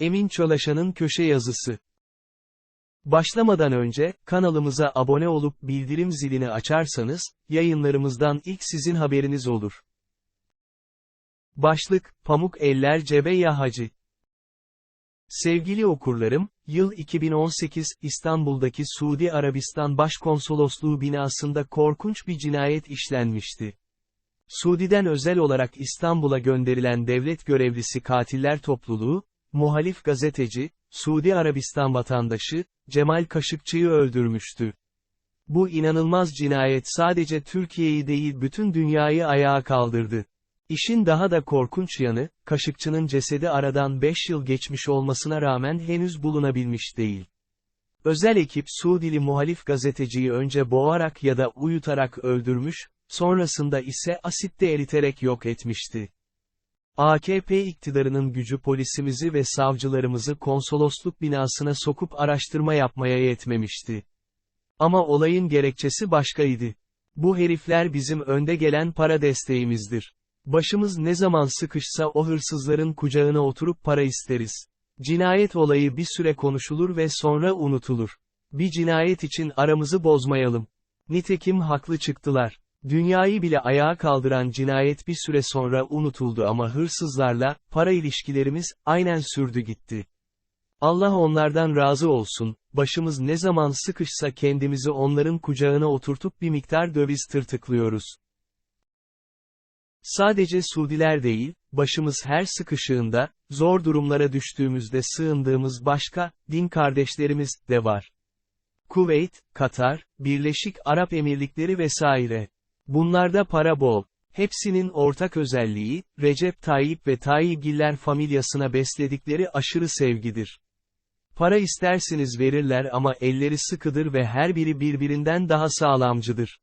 Emin Çolaşan'ın köşe yazısı. Başlamadan önce, kanalımıza abone olup bildirim zilini açarsanız, yayınlarımızdan ilk sizin haberiniz olur. Başlık, Pamuk Eller Cebe Ya. Sevgili okurlarım, yıl 2018, İstanbul'daki Suudi Arabistan Başkonsolosluğu binasında korkunç bir cinayet işlenmişti. Suudi'den özel olarak İstanbul'a gönderilen devlet görevlisi katiller topluluğu, muhalif gazeteci, Suudi Arabistan vatandaşı, Cemal Kaşıkçı'yı öldürmüştü. Bu inanılmaz cinayet sadece Türkiye'yi değil bütün dünyayı ayağa kaldırdı. İşin daha da korkunç yanı, Kaşıkçı'nın cesedi aradan 5 yıl geçmiş olmasına rağmen henüz bulunabilmiş değil. Özel ekip Suudili muhalif gazeteciyi önce boğarak ya da uyutarak öldürmüş, sonrasında ise asitte eriterek yok etmişti. AKP iktidarının gücü polisimizi ve savcılarımızı konsolosluk binasına sokup araştırma yapmaya yetmemişti. Ama olayın gerekçesi başkaydı. Bu herifler bizim önde gelen para desteğimizdir. Başımız ne zaman sıkışsa o hırsızların kucağına oturup para isteriz. Cinayet olayı bir süre konuşulur ve sonra unutulur. Bir cinayet için aramızı bozmayalım. Nitekim haklı çıktılar. Dünyayı bile ayağa kaldıran cinayet bir süre sonra unutuldu ama hırsızlarla, para ilişkilerimiz, aynen sürdü gitti. Allah onlardan razı olsun, başımız ne zaman sıkışsa kendimizi onların kucağına oturtup bir miktar döviz tırtıklıyoruz. Sadece Suudiler değil, başımız her sıkışığında, zor durumlara düştüğümüzde sığındığımız başka, din kardeşlerimiz, de var. Kuveyt, Katar, Birleşik Arap Emirlikleri vesaire. Bunlarda para bol. Hepsinin ortak özelliği, Recep Tayyip ve Tayyipgiller familyasına besledikleri aşırı sevgidir. Para isterseniz verirler ama elleri sıkıdır ve her biri birbirinden daha sağlamcıdır.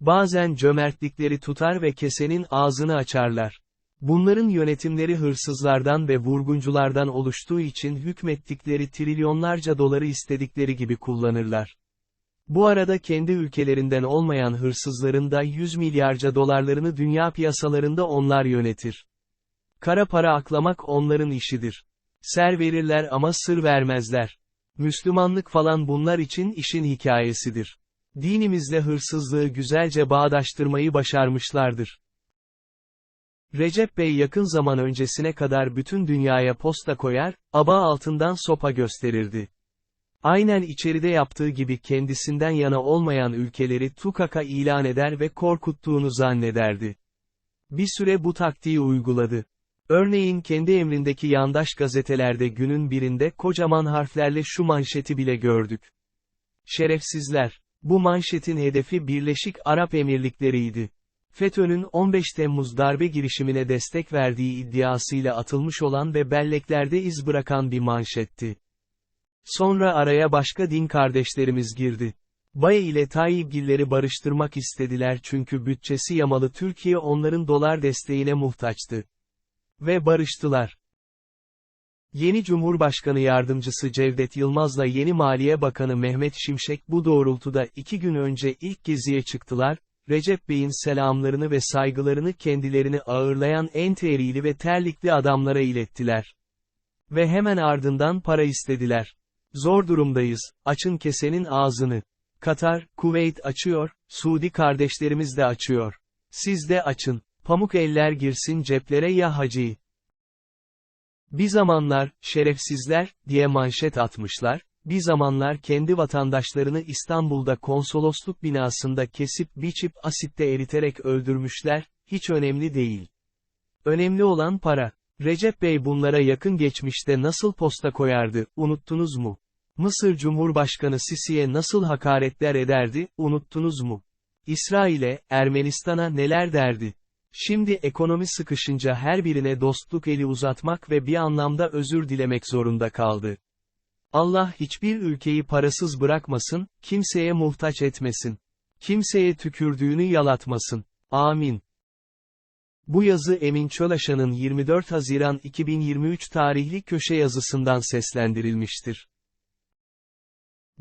Bazen cömertlikleri tutar ve kesenin ağzını açarlar. Bunların yönetimleri hırsızlardan ve vurgunculardan oluştuğu için hükmettikleri trilyonlarca doları istedikleri gibi kullanırlar. Bu arada kendi ülkelerinden olmayan hırsızların da 100 milyarca dolarlarını dünya piyasalarında onlar yönetir. Kara para aklamak onların işidir. Ser verirler ama sır vermezler. Müslümanlık falan bunlar için işin hikayesidir. Dinimizle hırsızlığı güzelce bağdaştırmayı başarmışlardır. Recep Bey yakın zaman öncesine kadar bütün dünyaya posta koyar, aba altından sopa gösterirdi. Aynen içeride yaptığı gibi kendisinden yana olmayan ülkeleri tukaka ilan eder ve korkuttuğunu zannederdi. Bir süre bu taktiği uyguladı. Örneğin kendi emrindeki yandaş gazetelerde günün birinde kocaman harflerle şu manşeti bile gördük. Şerefsizler. Bu manşetin hedefi Birleşik Arap Emirlikleri'ydi. FETÖ'nün 15 Temmuz darbe girişimine destek verdiği iddiasıyla atılmış olan ve belleklerde iz bırakan bir manşetti. Sonra araya başka din kardeşlerimiz girdi. Baye ile Tayyipgilleri barıştırmak istediler çünkü bütçesi yamalı Türkiye onların dolar desteğine muhtaçtı. Ve barıştılar. Yeni Cumhurbaşkanı Yardımcısı Cevdet Yılmaz'la yeni Maliye Bakanı Mehmet Şimşek bu doğrultuda iki gün önce ilk geziye çıktılar, Recep Bey'in selamlarını ve saygılarını kendilerini ağırlayan en ve terlikli adamlara ilettiler. Ve hemen ardından para istediler. Zor durumdayız, açın kesenin ağzını. Katar, Kuveyt açıyor, Suudi kardeşlerimiz de açıyor. Siz de açın. Pamuk eller girsin ceplere ya hacı. Bir zamanlar, şerefsizler, diye manşet atmışlar, bir zamanlar kendi vatandaşlarını İstanbul'da konsolosluk binasında kesip biçip asitte eriterek öldürmüşler, hiç önemli değil. Önemli olan para. Recep Bey bunlara yakın geçmişte nasıl posta koyardı, unuttunuz mu? Mısır Cumhurbaşkanı Sisi'ye nasıl hakaretler ederdi, unuttunuz mu? İsrail'e, Ermenistan'a neler derdi? Şimdi ekonomi sıkışınca her birine dostluk eli uzatmak ve bir anlamda özür dilemek zorunda kaldı. Allah hiçbir ülkeyi parasız bırakmasın, kimseye muhtaç etmesin. Kimseye tükürdüğünü yalatmasın. Amin. Bu yazı Emin Çolaşan'ın 24 Haziran 2023 tarihli köşe yazısından seslendirilmiştir.